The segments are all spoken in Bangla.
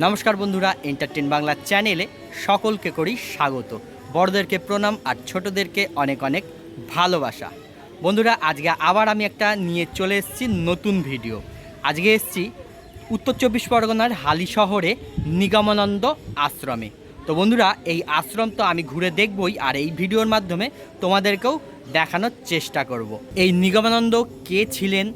নমস্কার বন্ধুরা এন্টারটেন বাংলা চ্যানেলে সকলকে করি স্বাগত। বড়দেরকে প্রণাম আর ছোটদেরকে অনেক অনেক ভালোবাসা। বন্ধুরা, আজকে আবার আমি একটা নিয়ে চলে এসেছি নতুন ভিডিও। আজকে এসেছি উত্তর চব্বিশ পরগনার হালি শহরে নিগমানন্দ আশ্রমে। তো বন্ধুরা, এই আশ্রম তো আমি ঘুরে দেখবই আর এই ভিডিওর মাধ্যমে তোমাদেরকেও দেখানোর চেষ্টা করব। এই নিগমানন্দ কে ছিলেন?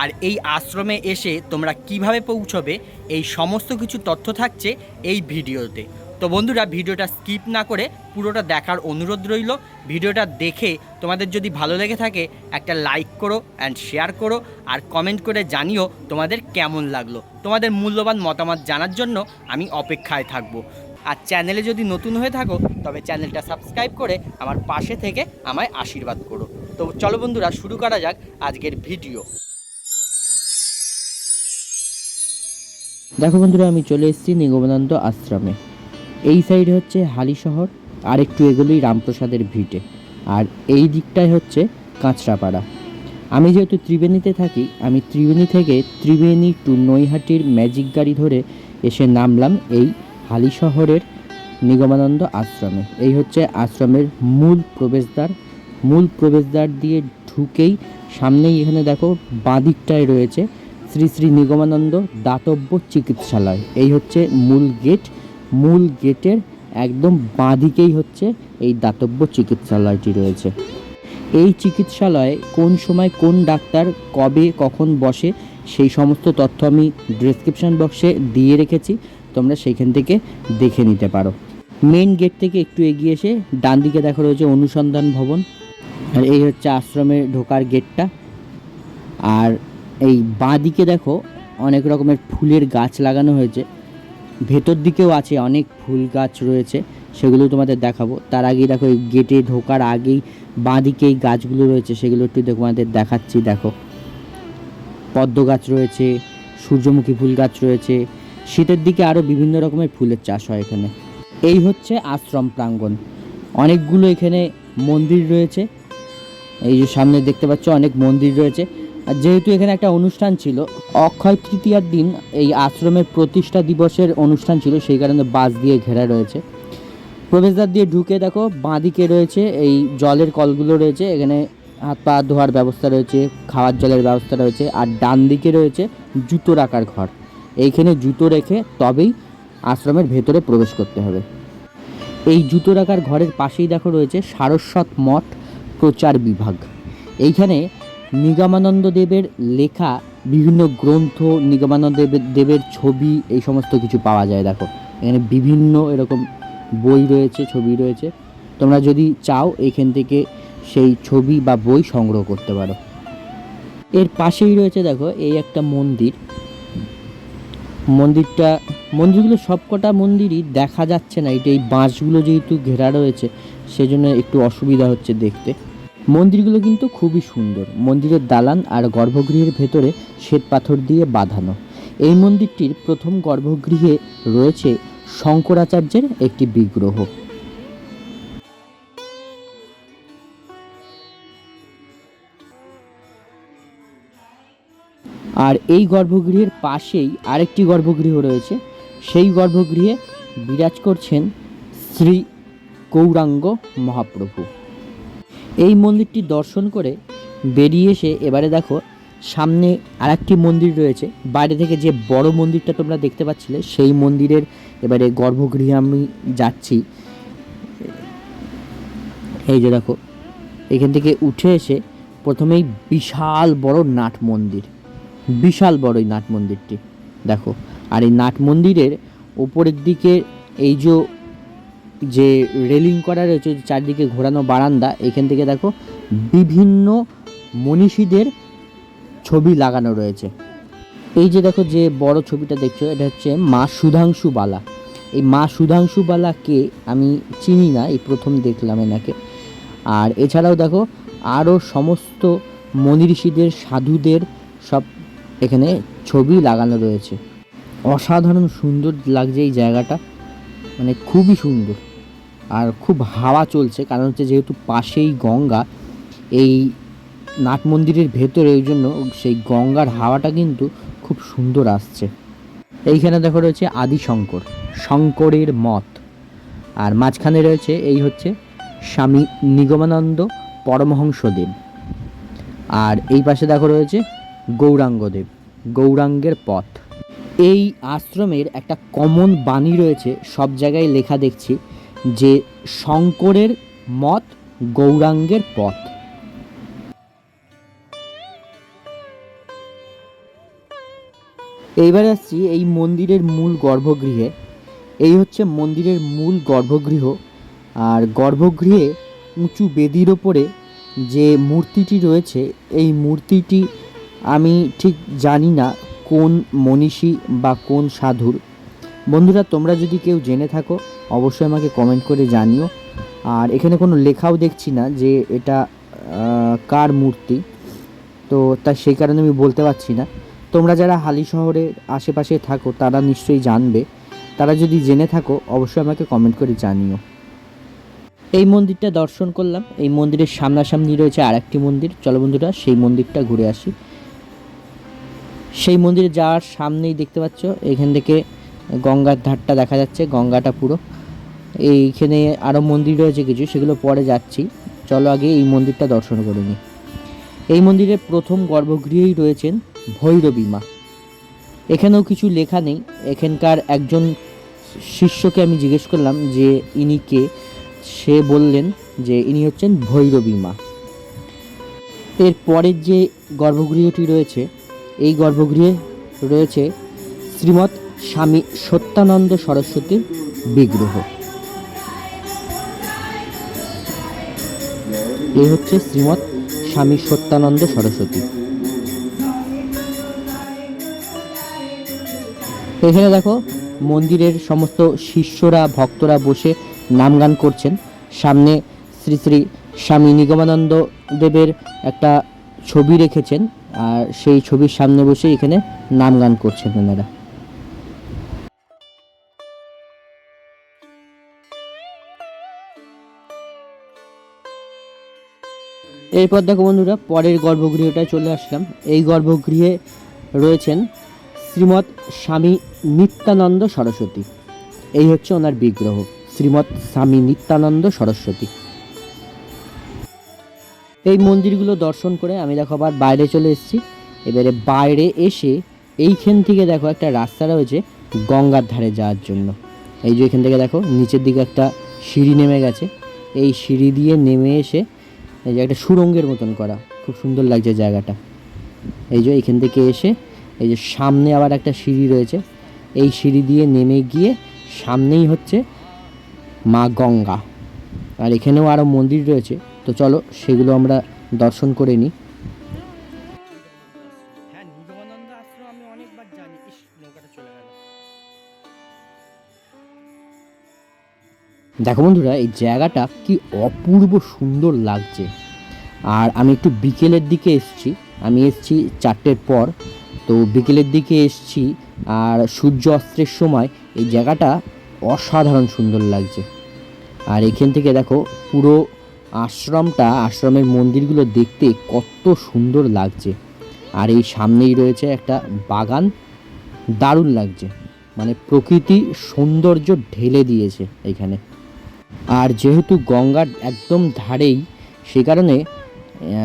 আর এই আশ্রমে এসে তোমরা কীভাবে পৌঁছবে, এই সমস্ত কিছু তথ্য থাকছে এই ভিডিওতে। তো বন্ধুরা, ভিডিওটা স্কিপ না করে পুরোটা দেখার অনুরোধ রইল। ভিডিওটা দেখে তোমাদের যদি ভালো লেগে থাকে, একটা লাইক করো অ্যান্ড শেয়ার করো আর কমেন্ট করে জানিও তোমাদের কেমন লাগল। তোমাদের মূল্যবান মতামত জানার জন্য আমি অপেক্ষায় থাকব। আর চ্যানেলে যদি নতুন হয়ে থাকো, তবে চ্যানেলটা সাবস্ক্রাইব করে আমার পাশে থেকে আমায় আশীর্বাদ করো। তো চলো বন্ধুরা, শুরু করা যাক আজকের ভিডিও। দেখো বন্ধুরা, আমি চলে এসেছি নিগমানন্দ আশ্রমে। এই সাইডে হচ্ছে হালি শহর, আর একটু এগুলোই রামপ্রসাদের ভিটে। আর এই দিকটাই হচ্ছে কাঁচরাপাড়া। আমি যেহেতু ত্রিবেণীতে থাকি, আমি ত্রিবেণী থেকে ত্রিবেণী টু নৈহাটির ম্যাজিক গাড়ি ধরে এসে নামলাম এই হালি শহরের নিগমানন্দ আশ্রমে। এই হচ্ছে আশ্রমের মূল প্রবেশদ্বার। মূল প্রবেশদ্বার দিয়ে ঢুকেই সামনেই এখানে দেখো বাঁদিকটায় রয়েছে শ্রী শ্রী নিগমানন্দ দাতব্য চিকিৎসালয়। এই হচ্ছে মূল গেট। মূল গেটের একদম বাঁদিকেই হচ্ছে এই দাতব্য চিকিৎসালয়টি রয়েছে। এই চিকিৎসালয়ে কোন সময় কোন ডাক্তার কবে কখন বসে সেই সমস্ত তথ্য আমি ডেসক্রিপশন বক্সে দিয়ে রেখেছি। তোমরা সেইখান থেকে দেখে নিতে পারো। মেন গেট থেকে একটু এগিয়ে এসে ডান দিকে দেখা রয়েছে অনুসন্ধান ভবন। আর এই হচ্ছে আশ্রমে ঢোকার গেটটা আর এই বাঁ দিকে দেখো অনেক রকমের ফুলের গাছ লাগানো হয়েছে। ভেতর দিকেও আছে অনেক ফুল গাছ রয়েছে, সেগুলো তোমাদের দেখাবো। তার আগেই দেখো এই গেটে ঢোকার আগেই বাঁ দিকে এই গাছগুলো রয়েছে, সেগুলো একটু তোমাদের দেখাচ্ছি, দেখো। পদ্ম গাছ রয়েছে, সূর্যমুখী ফুল গাছ রয়েছে, শীতের দিকে আরও বিভিন্ন রকমের ফুলের চাষ হয় এখানে। এই হচ্ছে আশ্রম প্রাঙ্গণ। অনেকগুলো এখানে মন্দির রয়েছে। এই যে সামনে দেখতে পাচ্ছ, অনেক মন্দির রয়েছে। আর যেহেতু এখানে একটা অনুষ্ঠান ছিল, অক্ষয় তৃতীয়ার দিন এই আশ্রমের প্রতিষ্ঠা দিবসের অনুষ্ঠান ছিল, সেই কারণে বাস দিয়ে ঘেরা রয়েছে। প্রবেশদ্বার দিয়ে ঢুকে দেখো, বাঁদিকে রয়েছে, এই জলের কলগুলো রয়েছে, এখানে হাত পা ধোয়ার ব্যবস্থা রয়েছে, খাওয়ার জলের ব্যবস্থা রয়েছে, আর ডান দিকে রয়েছে জুতো রাখার ঘর। এইখানে জুতো রেখে তবেই আশ্রমের ভেতরে প্রবেশ করতে হবে। এই জুতো রাখার ঘরের পাশেই দেখো রয়েছে সারস্বত মঠ প্রচার বিভাগ। এইখানে নিগমানন্দ দেবের লেখা বিভিন্ন গ্রন্থ, নিগমানন্দ দেবের দেবের ছবি, এই সমস্ত কিছু পাওয়া যায়, দেখো। এখানে বিভিন্ন এরকম বই রয়েছে, ছবি রয়েছে। তোমরা যদি চাও, এখান থেকে সেই ছবি বা বই সংগ্রহ করতে পারো। এর পাশেই রয়েছে, দেখো, এই একটা মন্দির। মন্দিরটা, মন্দিরগুলো সবকটা মন্দিরই দেখা যাচ্ছে না। এটা এই বাঁশগুলো যেহেতু ঘেরা রয়েছে, সেজন্য একটু অসুবিধা হচ্ছে দেখতে। মন্দিরগুলো কিন্তু খুবই সুন্দর। মন্দিরের দালান আর গর্ভগৃহের ভেতরে শ্বেত পাথর দিয়ে বাঁধানো। এই মন্দিরটির প্রথম গর্ভগৃহে রয়েছে শঙ্করাচার্যের একটি বিগ্রহ। আর এই গর্ভগৃহের পাশেই আরেকটি গর্ভগৃহ রয়েছে। সেই গর্ভগৃহে বিরাজ করছেন শ্রী গৌরাঙ্গ মহাপ্রভু। এই মন্দিরটি দর্শন করে বেরিয়ে এসে এবারে দেখো, সামনে আরেকটি মন্দির রয়েছে। বাইরে থেকে যে বড় মন্দিরটা তোমরা দেখতে পাচ্ছিলে, সেই মন্দিরের এবারে গর্ভগৃহে আমি যাচ্ছি। এই যে দেখো, এখান থেকে উঠে এসে প্রথমেই বিশাল বড় নাট মন্দির। বিশাল বড় এই নাট মন্দিরটি, দেখো। আর এই নাট মন্দিরের ওপরের দিকে এই যে যে রেলিং করা রয়েছে চারদিকে ঘোরানো বারান্দা, এখান থেকে দেখো বিভিন্ন মনীষীদের ছবি লাগানো রয়েছে। এই যে দেখো যে বড় ছবিটা দেখছ, এটা হচ্ছে মা সুধাংশু বালা। এই মা সুধাংশু বালাকে আমি চিনি না, এই প্রথম দেখলাম এনাকে। আর এছাড়াও দেখো আরও সমস্ত মনীষীদের, সাধুদের সব এখানে ছবি লাগানো রয়েছে। অসাধারণ সুন্দর লাগছে এই জায়গাটা। মানে খুবই সুন্দর। আর খুব হাওয়া চলছে, কারণ হচ্ছে যেহেতু পাশেই গঙ্গা, এই নাট মন্দিরের ভেতরে ওই জন্য সেই গঙ্গার হাওয়াটা কিন্তু খুব সুন্দর আসছে। এইখানে দেখো রয়েছে আদি শঙ্কর শঙ্করের মত আর মাঝখানে রয়েছে এই হচ্ছে স্বামী নিগমানন্দ পরমহংসদেব। আর এই পাশে দেখো রয়েছে গৌরাঙ্গদেব, গৌরাঙ্গের পথ। এই আশ্রমের একটা কমন বাণী রয়েছে, সব জায়গায় লেখা দেখছি। যে শঙ্করের মত গৌরাঙ্গের পথ। এইবার আসছি এই মন্দিরের মূল গর্ভগৃহে। এই হচ্ছে মন্দিরের মূল গর্ভগৃহ। আর গর্ভগৃহে উঁচু বেদির ওপরে যে মূর্তিটি রয়েছে, এই মূর্তিটি আমি ঠিক জানি না কোন মনীষী বা কোন সাধুর। বন্ধুরা, তোমরা যদি কেউ জেনে থাকো অবশ্যই আমাকে কমেন্ট করে জানিও। আর এখানে কোনো লেখাও দেখছি না যে এটা কার মূর্তি। তো তা সেই কারণে আমি বলতে পারছি না। তোমরা যারা হালি শহরের আশেপাশে থাকো, তারা নিশ্চয়ই জানবে। তারা যদি জেনে থাকো, অবশ্যই আমাকে কমেন্ট করে জানিও। এই মন্দিরটা দর্শন করলাম। এই মন্দিরের সামনাসামনি রয়েছে আরেকটি মন্দির। চলো বন্ধুরা, সেই মন্দিরটা ঘুরে আসি। সেই মন্দিরে যাওয়ার সামনেই দেখতে পাচ্ছ, এখান থেকে গঙ্গার ধারটা দেখা যাচ্ছে, গঙ্গাটা পুরো। এইখানে আরও মন্দির রয়েছে কিছু, সেগুলো পরে যাচ্ছি। চলো আগে এই মন্দিরটা দর্শন করে নিই। এই মন্দিরের প্রথম গর্ভগৃহেই রয়েছেন ভৈরবী মা। এখানেও কিছু লেখা নেই। এখানকার একজন শিষ্যকে আমি জিজ্ঞেস করলাম যে ইনি কে? সে বললেন যে ইনি হচ্ছেন ভৈরবী মা। এর পরের যে গর্ভগৃহটি রয়েছে, এই গর্ভগৃহে রয়েছে শ্রীমৎ স্বামী সত্যানন্দ সরস্বতীর বিগ্রহ। এই হচ্ছে শ্রীমৎ স্বামী সত্যানন্দ সরস্বতী। এখানে দেখো মন্দিরের সমস্ত শিষ্যরা, ভক্তরা বসে নাম গান করছেন। সামনে শ্রী শ্রী স্বামী নিগমানন্দ দেবের একটা ছবি রেখেছেন, আর সেই ছবির সামনে বসে এখানে নাম গান করছেন ওনারা এরপর দেখো বন্ধুরা, পরের গর্ভগৃহটায় চলে আসলাম। এই গর্ভগৃহে রয়েছেন শ্রীমৎ স্বামী নিত্যানন্দ সরস্বতী। এই হচ্ছে ওনার বিগ্রহ, শ্রীমৎ স্বামী নিত্যানন্দ সরস্বতী। এই মন্দিরগুলো দর্শন করে আমি দেখো আবার বাইরে চলে এসেছি। এবারে বাইরে এসে এইখান থেকে দেখো একটা রাস্তা রয়েছে গঙ্গার ধারে যাওয়ার জন্য। এই যে এখান থেকে দেখো, নিচের দিকে একটা সিঁড়ি নেমে গেছে। এই সিঁড়ি দিয়ে নেমে এসে এই যে একটা সুরঙ্গের মতন করা। খুব সুন্দর লাগছে জায়গাটা। এই যে এখান থেকে এসে এই যে সামনে আবার একটা সিঁড়ি রয়েছে। এই সিঁড়ি দিয়ে নেমে গিয়ে সামনেই হচ্ছে মা গঙ্গা। আর এখানেও আরও মন্দির রয়েছে। তো চলো সেগুলো আমরা দর্শন করে নিই। দেখো বন্ধুরা, এই জায়গাটা কি অপূর্ব সুন্দর লাগছে। আর আমি একটু বিকেলের দিকে এসেছি। আমি এসেছি চারটের পর। তো বিকেলের দিকে এসেছি আর সূর্য অস্ত্রের সময় এই জায়গাটা অসাধারণ সুন্দর লাগছে। আর এখান থেকে দেখো, পুরো আশ্রমটা, আশ্রমের মন্দিরগুলো দেখতে কত সুন্দর লাগছে। আর এই সামনেই রয়েছে একটা বাগান। দারুণ লাগছে। মানে প্রকৃতি সৌন্দর্য ঢেলে দিয়েছে এখানে। আর যেহেতু গঙ্গার একদম ধারেই, সে কারণে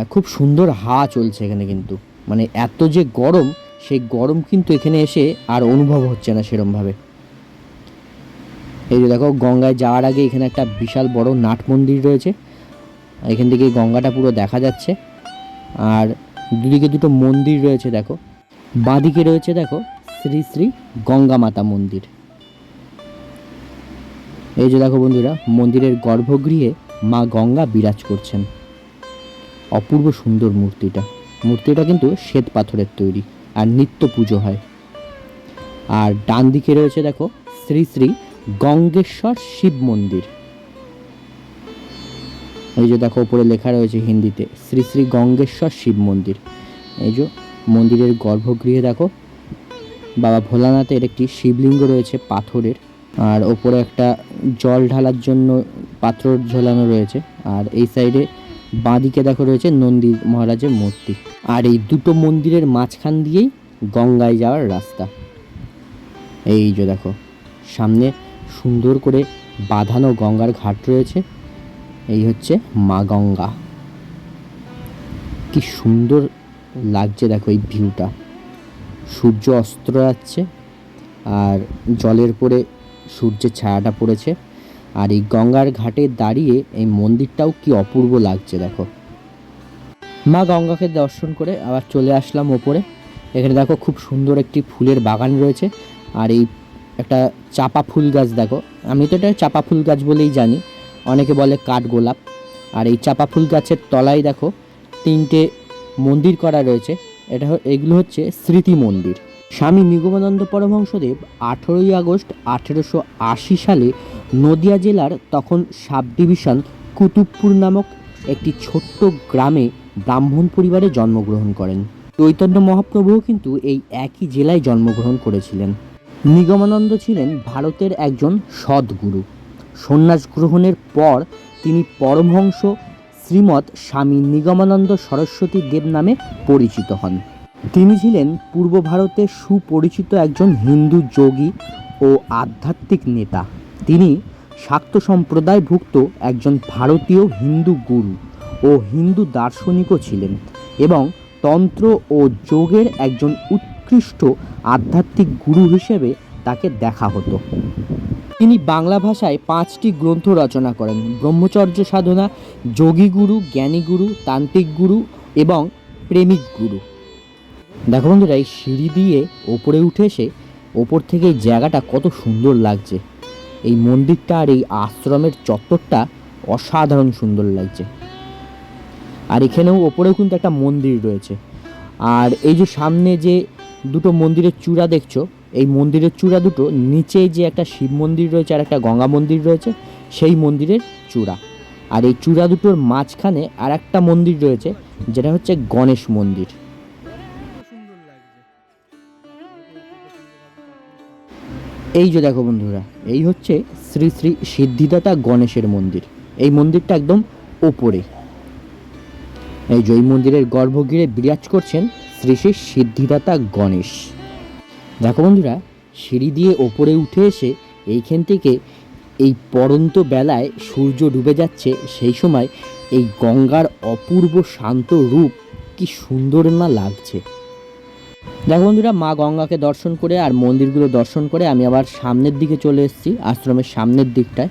খুব সুন্দর হাওয়া চলছে এখানে কিন্তু। মানে এত যে গরম, সেই গরম কিন্তু এখানে এসে আর অনুভব হচ্ছে না সেরমভাবে। এই যে দেখো, গঙ্গায় যাওয়ার আগে এখানে একটা বিশাল বড় নাট মন্দির রয়েছে। এখান থেকে গঙ্গাটা পুরো দেখা যাচ্ছে। আর দুদিকে দুটো মন্দির রয়েছে, দেখো। বাঁদিকে রয়েছে, দেখো, শ্রী শ্রী গঙ্গা মাতা মন্দির। এই যে দেখো বন্ধুরা, মন্দিরের গর্ভগৃহে মা গঙ্গা বিরাজ করছেন। অপূর্ব সুন্দর মূর্তিটা। মূর্তিটা কিন্তু শ্বেত পাথরের তৈরি আর নিত্য পুজো হয়। আর ডান দিকে রয়েছে দেখো, শ্রী শ্রী গঙ্গেশ্বর শিব মন্দির। এই যে দেখো, উপরে লেখা রয়েছে হিন্দিতে, শ্রী শ্রী গঙ্গেশ্বর শিব মন্দির। এই যে মন্দিরের গর্ভগৃহে দেখো, বাবা ভোলানাথের একটি শিবলিঙ্গ রয়েছে পাথরের। আর ওপরে একটা জল ঢালার জন্য পাত্র ঝোলানো রয়েছে। আর এই সাইডে বাঁদিকে দেখো রয়েছে নন্দী মহারাজের মূর্তি। আর এই দুটো মন্দিরের মাঝখান দিয়েই গঙ্গায় যাওয়ার রাস্তা। এই যে দেখো, সামনে সুন্দর করে বাঁধানো গঙ্গার ঘাট রয়েছে। এই হচ্ছে মা গঙ্গা। কি সুন্দর লাগছে দেখো এই ভিউটা। সূর্য অস্ত যাচ্ছে, আর জলের পরে সূর্যের ছায়াটা পড়েছে আর এই গঙ্গার ঘাটে দাঁড়িয়ে এই মন্দিরটাও কি অপূর্ব লাগছে, দেখো। মা গঙ্গাকে দর্শন করে আবার চলে আসলাম ওপরে। এখানে দেখো খুব সুন্দর একটি ফুলের বাগান রয়েছে আর এই একটা চাপা ফুল গাছ, দেখো। আমি তো এটা চাপা ফুল গাছ বলেই জানি। অনেকে বলে কাঠগোলাপ আর এই চাপা ফুল গাছের তলায়, দেখো, তিনটে মন্দির করা রয়েছে। এটা এগুলো হচ্ছে স্মৃতি মন্দির। স্বামী নিগমানন্দ পরমহংসদেব আঠেরোই আগস্ট আঠেরোশো আশি সালে নদিয়া জেলার তখন সাব ডিভিশন কুতুবপুর নামক একটি ছোট্ট গ্রামে ব্রাহ্মণ পরিবারে জন্মগ্রহণ করেন। চৈতন্য মহাপ্রভুও কিন্তু এই একই জেলায় জন্মগ্রহণ করেছিলেন। নিগমানন্দ ছিলেন ভারতের একজন সদ্গুরু। সন্ন্যাস গ্রহণের পর তিনি পরমহংস শ্রীমৎ স্বামী নিগমানন্দ সরস্বতী দেব নামে পরিচিত হন। তিনি ছিলেন পূর্ব ভারতে সুপরিচিত একজন হিন্দু যোগী ও আধ্যাত্মিক নেতা। তিনি শাক্ত সম্প্রদায়ভুক্ত একজন ভারতীয় হিন্দু গুরু ও হিন্দু দার্শনিকও ছিলেন এবং তন্ত্র ও যোগের একজন উৎকৃষ্ট আধ্যাত্মিক গুরু হিসেবে তাকে দেখা হতো। তিনি বাংলা ভাষায় পাঁচটি গ্রন্থ রচনা করেন। ব্রহ্মচর্য সাধনা যোগী গুরু জ্ঞানী গুরু তান্ত্রিক গুরু এবং প্রেমিক গুরু। দেখো বন্ধুরা, এই সিঁড়ি দিয়ে ওপরে উঠে এসে ওপর থেকে এই জায়গাটা কত সুন্দর লাগছে। এই মন্দিরটা আর এই আশ্রমের চত্বরটা অসাধারণ সুন্দর লাগছে। আর এখানেও ওপরেও কিন্তু একটা মন্দির রয়েছে। আর এই যে সামনে যে দুটো মন্দিরের চূড়া দেখছ এই মন্দিরের চূড়া দুটো নিচে যে একটা শিব মন্দির রয়েছে আর একটা গঙ্গা মন্দির রয়েছে, সেই মন্দিরের চূড়া। আর এই চূড়া দুটোর মাঝখানে আর একটা মন্দির রয়েছে, যেটা হচ্ছে গণেশ মন্দির। এই যে দেখো বন্ধুরা, এই হচ্ছে শ্রী শ্রী সিদ্ধিদাতা গণেশের মন্দির। এই মন্দিরটা একদম ওপরে। এই যে মন্দিরের গর্ভগৃহে বিরাজ করছেন শ্রী শ্রী সিদ্ধিদাতা গণেশ। দেখো বন্ধুরা, সিঁড়ি দিয়ে ওপরে উঠে এসে এইখান থেকে এই পরন্ত বেলায় সূর্য ডুবে যাচ্ছে, সেই সময় এই গঙ্গার অপূর্ব শান্ত রূপ কি সুন্দর না লাগছে। দেখো বন্ধুরা, মা গঙ্গাকে দর্শন করে আর মন্দিরগুলো দর্শন করে আমি আবার সামনের দিকে চলে এসেছি, আশ্রমের সামনের দিকটায়।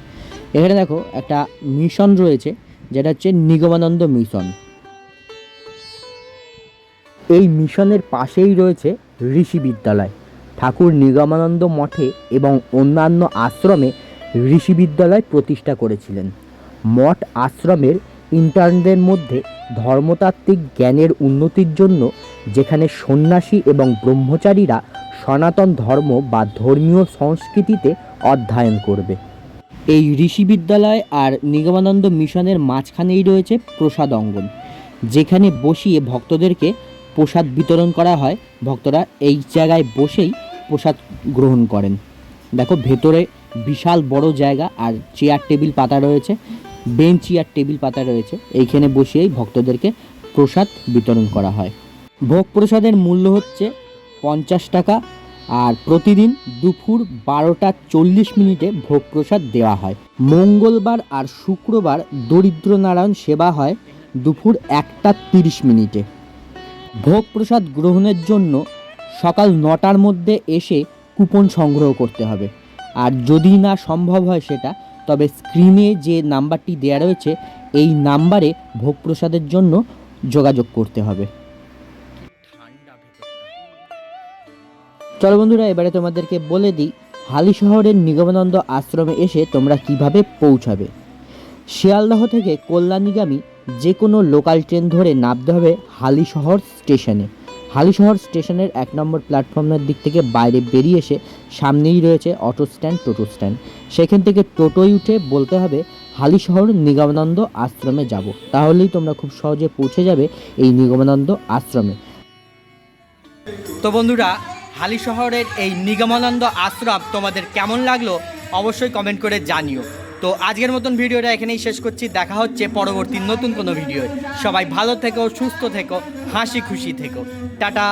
এখানে দেখো, একটা মিশন রয়েছে, যেটা হচ্ছে নিগমানন্দ মিশন। এই মিশনের পাশেই রয়েছে ঋষি বিদ্যালয়। ঠাকুর নিগমানন্দ মঠে এবং অন্যান্য আশ্রমে ঋষি বিদ্যালয় প্রতিষ্ঠা করেছিলেন। মঠ আশ্রমের ইন্টার্নদের মধ্যে ধর্মতাত্ত্বিক জ্ঞানের উন্নতির জন্য যেখানে সন্ন্যাসী এবং ব্রহ্মচারীরা সনাতন ধর্ম বা ধর্মীয় সংস্কৃতিতে অধ্যয়ন করবে। এই ঋষি বিদ্যালয় আর নিগমানন্দ মিশনের মাঝখানেই রয়েছে প্রসাদ অঙ্গন, যেখানে বসিয়ে ভক্তদেরকে প্রসাদ বিতরণ করা হয়। ভক্তরা এই জায়গায় বসেই প্রসাদ গ্রহণ করেন। দেখো, ভেতরে বিশাল বড় জায়গা আর চেয়ার টেবিল পাতা রয়েছে বেঞ্চ চেয়ার টেবিল পাতা রয়েছে। এইখানে বসিয়েই ভক্তদেরকে প্রসাদ বিতরণ করা হয়। ভোগ প্রসাদের মূল্য হচ্ছে পঞ্চাশ টাকা আর প্রতিদিন দুপুর বারোটা চল্লিশ মিনিটে ভোগ প্রসাদ দেওয়া হয়। মঙ্গলবার আর শুক্রবার দরিদ্র নারায়ণ সেবা হয় দুপুর একটা তিরিশ মিনিটে। ভোগ প্রসাদ গ্রহণের জন্য সকাল নটার মধ্যে এসে কুপন সংগ্রহ করতে হবে। আর যদি না সম্ভব হয় সেটা, তবে স্ক্রিনে যে নাম্বারটি দেওয়া রয়েছে, এই নাম্বারে ভোগ প্রসাদের জন্য যোগাযোগ করতে হবে। চলো বন্ধুরা, এবারে তোমাদেরকে বলে দিই, হালি শহরের নিগমানন্দ আশ্রমে এসে তোমরা কীভাবে পৌঁছাবে। শিয়ালদহ থেকে কল্যাণীগামী যে কোনো লোকাল ট্রেন ধরে নামতে হবে হালিশহর স্টেশনে। হালিশহর স্টেশনের এক নম্বর প্ল্যাটফর্মের দিক থেকে বাইরে বেরিয়ে এসে সামনেই রয়েছে অটো স্ট্যান্ড, টোটো স্ট্যান্ড। সেখান থেকে টোটোয় উঠে বলতে হবে, হালিশহর নিগমানন্দ আশ্রমে যাব। তাহলেই তোমরা খুব সহজে পৌঁছে যাবে এই নিগমানন্দ আশ্রমে। তো বন্ধুরা হালি শহরের এই নিগমানন্দ আশ্রম তোমাদের কেমন লাগল অবশ্যই কমেন্ট করে জানিও। তো আজকের মতন ভিডিওটা এখানেই শেষ করছি। দেখা হচ্ছে পরবর্তী নতুন কোনো ভিডিও সবাই ভালো থেকো, সুস্থ থেকো, হাসি খুশি থেকো। টাটা।